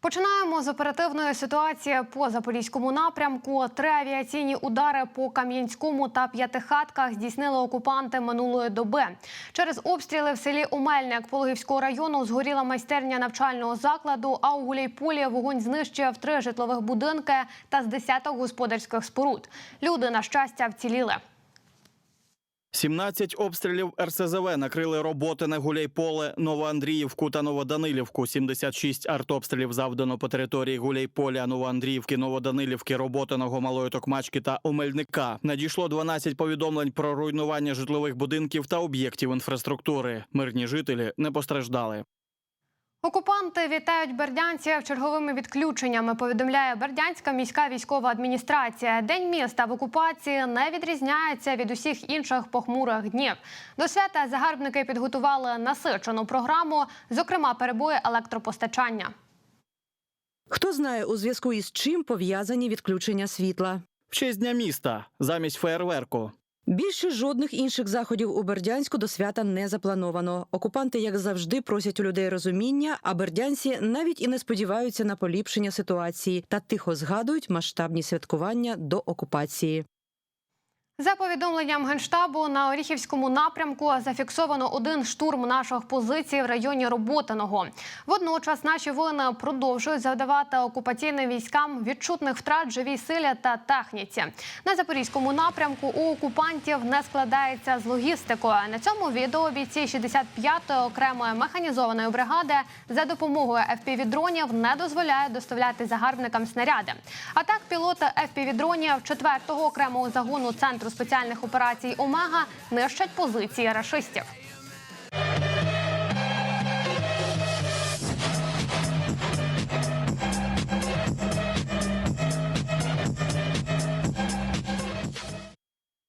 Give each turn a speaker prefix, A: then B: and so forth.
A: Починаємо з оперативної ситуації по запорізькому напрямку. Три авіаційні удари по Кам'янському та П'ятихатках здійснили окупанти минулої доби. Через обстріли в селі Умельник Пологівського району згоріла майстерня навчального закладу. А у Гуляйполі вогонь знищив три житлових будинки та з десяток господарських споруд. Люди на щастя вціліли.
B: 17 обстрілів РСЗВ накрили роботи на Гуляйполе, Новоандріївку та Новоданилівку. 76 артобстрілів завдано по території Гуляйполя, Новоандріївки, Новоданилівки, Роботиного, Малої Токмачки та Омельника. Надійшло 12 повідомлень про руйнування житлових будинків та об'єктів інфраструктури. Мирні жителі не постраждали.
A: Окупанти вітають бердянців черговими відключеннями. Повідомляє Бердянська міська військова адміністрація. День міста в окупації не відрізняється від усіх інших похмурих днів. До свята загарбники підготували насичену програму, зокрема перебої електропостачання.
C: Хто знає, у зв'язку із чим пов'язані відключення світла?
B: В честь дня міста замість феєрверку.
C: Більше жодних інших заходів у Бердянську до свята не заплановано. Окупанти, як завжди, просять у людей розуміння, а бердянці навіть і не сподіваються на поліпшення ситуації та тихо згадують масштабні святкування до окупації.
A: За повідомленням генштабу на Оріхівському напрямку зафіксовано один штурм наших позицій в районі Роботиного. Водночас наші воїни продовжують завдавати окупаційним військам відчутних втрат живій силі та техніці. На запорізькому напрямку у окупантів не складається з логістикою. На цьому відео бійці 65-ї окремої механізованої бригади за допомогою FPV-дронів не дозволяють доставляти загарбникам снаряди. А так, пілоти FPV-дронів 4-го окремого загону центру спеціальних операцій Омега нищать позиції рашистів.